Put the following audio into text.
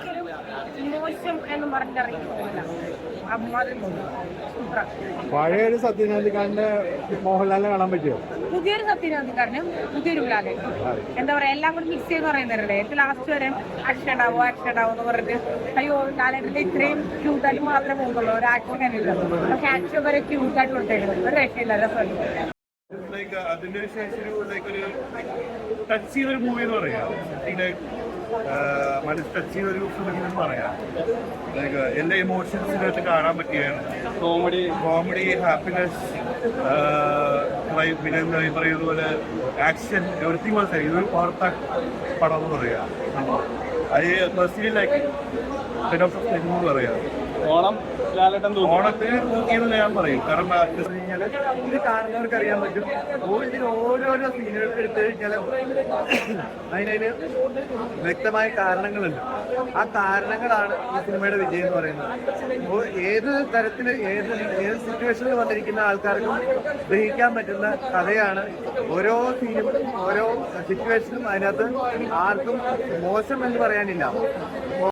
ഒരിക്കലും മോശം എന്ന് പറഞ്ഞറിയില്ല. അമ്മാതിരി സൂപ്പറാ. പഴയ ഒരു സത്യനാഥിക്കാരന്റെ മോഹൻലാലിനെ കാണാൻ പറ്റുമോ പുതിയൊരു സത്യനാഥിക്കാരനും പുതിയൊരു ലാലെ എന്താ പറയാ എല്ലാം കൂടി മിക്സ് ചെയ്ത് പറയുന്നവരല്ലേ ഏറ്റവും ലാസ്റ്റ് വരെ ആക്ഷൻ ഉണ്ടാവോ ആക്ഷൻ ഉണ്ടാവോ എന്ന് പറഞ്ഞിട്ട് അയ്യോ ലാലേട്ടിന്റെ ഇത്രയും ക്യൂട്ടായിട്ട് മാത്രമേ പോകുന്നുള്ളൂ. ഒരു ആക്ഷൻ കണ്ടില്ല പക്ഷെ ആക്ഷൻ വരെ ക്യൂട്ടായിട്ട് കൊടുത്തേക്കുന്നത് ഒരു രക്ഷയില്ല ലൈക്ക് അതിന്റെ ശേഷം ലൈക്ക് ഒരു ടച്ച് ചെയ്ത ഒരു മൂവി എന്ന് പറയാം. മനസ്സ് ടച്ച് ചെയ്ത ഒരു ഫിലിം എന്ന് പറയാം. ലൈക്ക് എല്ലാ ഇമോഷൻസിനകത്ത് കാണാൻ പറ്റിയാണ്. കോമഡി കോമഡി ഹാപ്പിനെസ് പിന്നെ എന്താ ഈ പറയുന്ന പോലെ ആക്ഷൻ എവറിത്തിങ് വാസ് ഇതൊരു വാർത്ത പടം എന്ന് പറയാം. അത് പേഴ്സണലി ലൈക്ക് എന്ന് പറയാം. ഓണം ലാലേട്ടൻ ഓണത്തിന് നോക്കിയെന്ന് ഞാൻ പറയും. കാരണം ആ, എന്ന് വെച്ചാൽ ഇത് കാണുന്നവർക്ക് അറിയാൻ പറ്റും. ഓരോ ഓരോരോ സീനുകൾ എടുത്തു കഴിഞ്ഞാൽ അതിനതിന് വ്യക്തമായ കാരണങ്ങളുണ്ട്. ആ കാരണങ്ങളാണ് ഈ സിനിമയുടെ വിജയം എന്ന് പറയുന്നത്. അപ്പോൾ ഏത് തരത്തിൽ ഏത് ഏത് സിറ്റുവേഷനിൽ വന്നിരിക്കുന്ന ആൾക്കാർക്കും ഗ്രഹിക്കാൻ പറ്റുന്ന കഥയാണ് ഓരോ സീനും ഓരോ സിറ്റുവേഷനും അതിനകത്ത് ആർക്കും മോശം എന്ന് പറയാനില്ല.